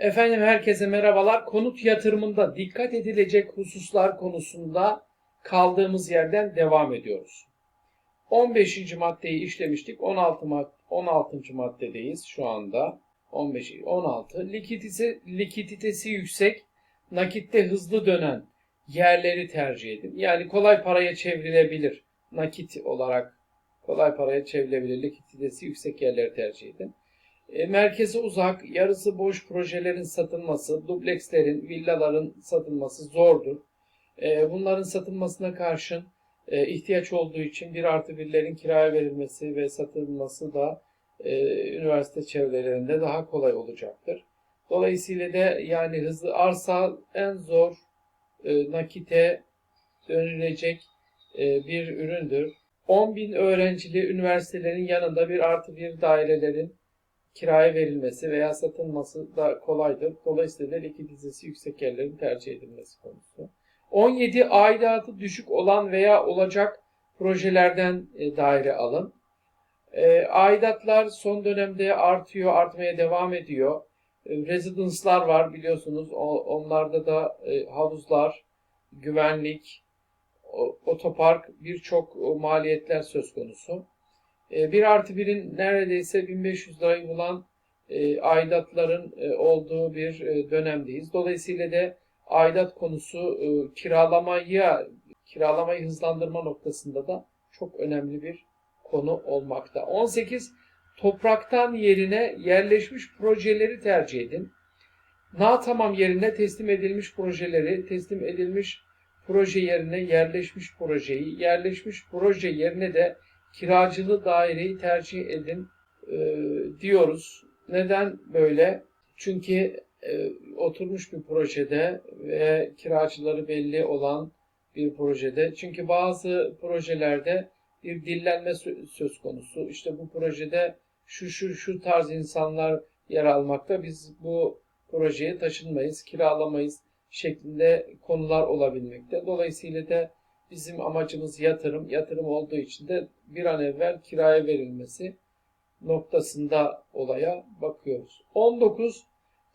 Efendim herkese merhabalar. Konut yatırımında dikkat edilecek hususlar konusunda kaldığımız yerden devam ediyoruz. 15. maddeyi işlemiştik. 16 mad 16. maddedeyiz şu anda. 15 16 likiditesi likiditesi yüksek, nakitte hızlı dönen yerleri tercih edin. Yani kolay paraya çevrilebilir. Nakit olarak kolay paraya çevrilebilir. Likiditesi yüksek yerleri tercih edin. E, merkeze uzak, yarısı boş projelerin satılması, dublekslerin, villaların satılması zordur. E, bunların satılmasına karşın e, ihtiyaç olduğu için bir artı birlerin kiraya verilmesi ve satılması da üniversite çevrelerinde daha kolay olacaktır. Dolayısıyla da yani hızlı arsa en zor nakite dönülecek bir üründür. 10 bin öğrencili üniversitelerin yanında bir artı bir dairelerin kiraya verilmesi veya satılması da kolaydır. Dolayısıyla likiditesi yüksek yerlerin tercih edilmesi konusu. 17 aidatı düşük olan veya olacak projelerden e, daire alın. E, aidatlar son dönemde artıyor, artmaya devam ediyor. E, residence'lar var biliyorsunuz. O, onlarda da e, havuzlar, güvenlik, o- otopark birçok maliyetler söz konusu. E, 1 artı 1'in neredeyse 1500 lirayı bulan e, aidatların e, olduğu bir e, dönemdeyiz. Dolayısıyla da aidat konusu e, kiralamaya kiralamayı hızlandırma noktasında da çok önemli bir konu olmakta. 18 topraktan yerine yerleşmiş projeleri tercih edin. Na tamam yerine teslim edilmiş projeleri, teslim edilmiş proje yerine yerleşmiş projeyi, yerleşmiş proje yerine de kiracılı daireyi tercih edin e, diyoruz. Neden böyle? Çünkü e, oturmuş bir projede ve kiracıları belli olan bir projede. Çünkü bazı projelerde bir dillenme sö- söz konusu. İşte bu projede şu şu şu tarz insanlar yer almakta. Biz bu projeye taşınmayız, kiralamayız şeklinde konular olabilmekte. Dolayısıyla da bizim amacımız yatırım. Yatırım olduğu için de bir an evvel kiraya verilmesi noktasında olaya bakıyoruz. 19.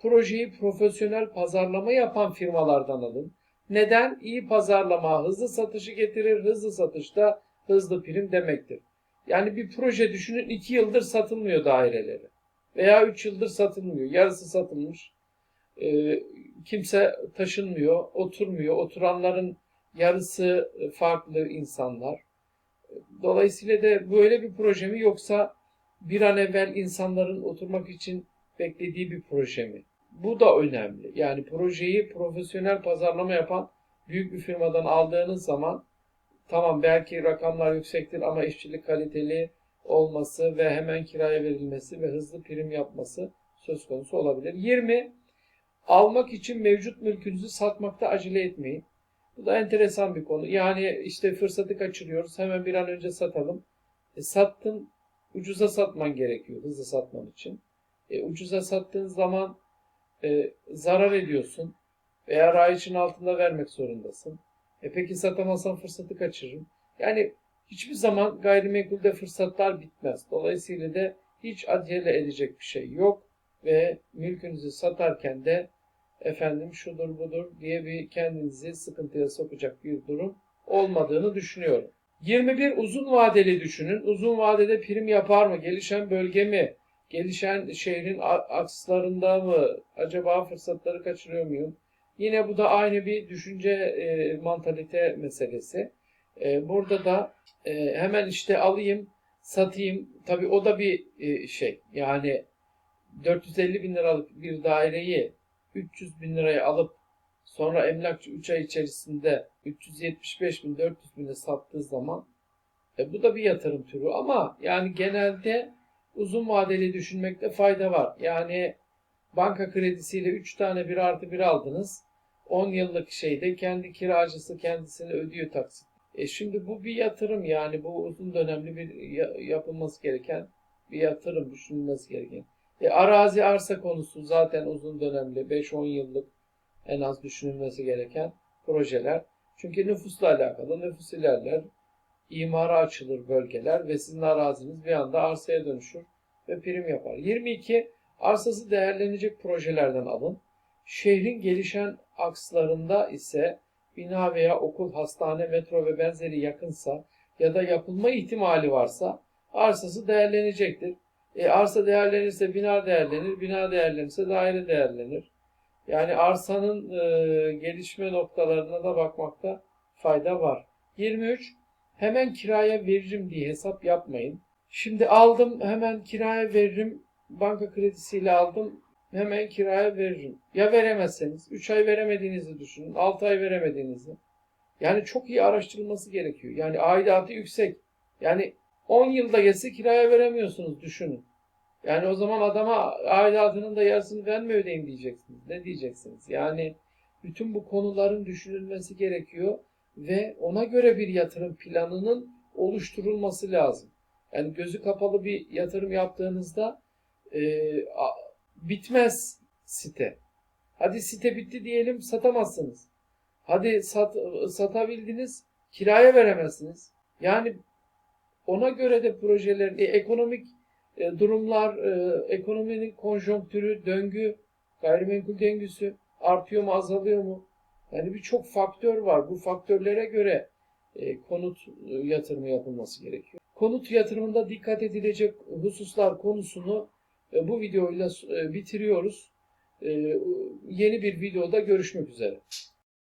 Projeyi profesyonel pazarlama yapan firmalardan alın. Neden? İyi pazarlama hızlı satışı getirir. Hızlı satışta hızlı prim demektir. Yani bir proje düşünün 2 yıldır satılmıyor daireleri. Veya 3 yıldır satılmıyor. Yarısı satılmış. Ee, kimse taşınmıyor, oturmuyor. Oturanların yarısı farklı insanlar. Dolayısıyla da böyle bir proje mi yoksa bir an evvel insanların oturmak için beklediği bir proje mi? Bu da önemli. Yani projeyi profesyonel pazarlama yapan büyük bir firmadan aldığınız zaman tamam belki rakamlar yüksektir ama işçilik kaliteli olması ve hemen kiraya verilmesi ve hızlı prim yapması söz konusu olabilir. 20. Almak için mevcut mülkünüzü satmakta acele etmeyin. Bu da enteresan bir konu. Yani işte fırsatı kaçırıyoruz. Hemen bir an önce satalım. E, sattın, ucuza satman gerekiyor hızlı satman için. E, ucuza sattığın zaman e, zarar ediyorsun veya rayişin altında vermek zorundasın. E peki satamazsan fırsatı kaçırırım. Yani hiçbir zaman gayrimenkulde fırsatlar bitmez. Dolayısıyla da hiç acele edecek bir şey yok ve mülkünüzü satarken de efendim şudur budur diye bir kendinizi sıkıntıya sokacak bir durum olmadığını düşünüyorum. 21 uzun vadeli düşünün. Uzun vadede prim yapar mı? Gelişen bölge mi? Gelişen şehrin akslarında mı? Acaba fırsatları kaçırıyor muyum? Yine bu da aynı bir düşünce e, mantalite meselesi. E, burada da e, hemen işte alayım, satayım. Tabii o da bir e, şey. Yani 450 bin liralık bir daireyi 300 bin liraya alıp sonra emlakçı 3 ay içerisinde 375 bin 400 bine sattığı zaman e, bu da bir yatırım türü ama yani genelde uzun vadeli düşünmekte fayda var. Yani banka kredisiyle 3 tane 1 artı 1 aldınız. 10 yıllık şeyde kendi kiracısı kendisini ödüyor taksit. E şimdi bu bir yatırım yani bu uzun dönemli bir ya- yapılması gereken bir yatırım düşünülmesi gereken. E, arazi arsa konusu zaten uzun dönemli 5-10 yıllık en az düşünülmesi gereken projeler. Çünkü nüfusla alakalı nüfus ilerler, imara açılır bölgeler ve sizin araziniz bir anda arsaya dönüşür ve prim yapar. 22 Arsası değerlenecek projelerden alın. Şehrin gelişen akslarında ise bina veya okul, hastane, metro ve benzeri yakınsa ya da yapılma ihtimali varsa arsası değerlenecektir. E, arsa değerlenirse bina değerlenir, bina değerlenirse daire değerlenir. Yani arsanın e, gelişme noktalarına da bakmakta fayda var. 23. Hemen kiraya veririm diye hesap yapmayın. Şimdi aldım hemen kiraya veririm. Banka kredisiyle aldım. Hemen kiraya veririm. Ya veremezseniz 3 ay veremediğinizi düşünün. 6 ay veremediğinizi. Yani çok iyi araştırılması gerekiyor. Yani aidatı yüksek. Yani 10 yılda geçse kiraya veremiyorsunuz düşünün. Yani o zaman adama aidatının da yarısını ben mi ödeyeyim diyeceksiniz. Ne diyeceksiniz? Yani bütün bu konuların düşünülmesi gerekiyor ve ona göre bir yatırım planının oluşturulması lazım. Yani gözü kapalı bir yatırım yaptığınızda e, a- bitmez site. Hadi site bitti diyelim satamazsınız. Hadi sat, satabildiniz kiraya veremezsiniz. Yani ona göre de projelerin e, ekonomik e, durumlar, e, ekonominin konjonktürü, döngü, gayrimenkul döngüsü artıyor mu, azalıyor mu? Yani birçok faktör var. Bu faktörlere göre e, konut e, yatırımı yapılması gerekiyor. Konut yatırımında dikkat edilecek hususlar konusunu e, bu videoyla e, bitiriyoruz. E, yeni bir videoda görüşmek üzere.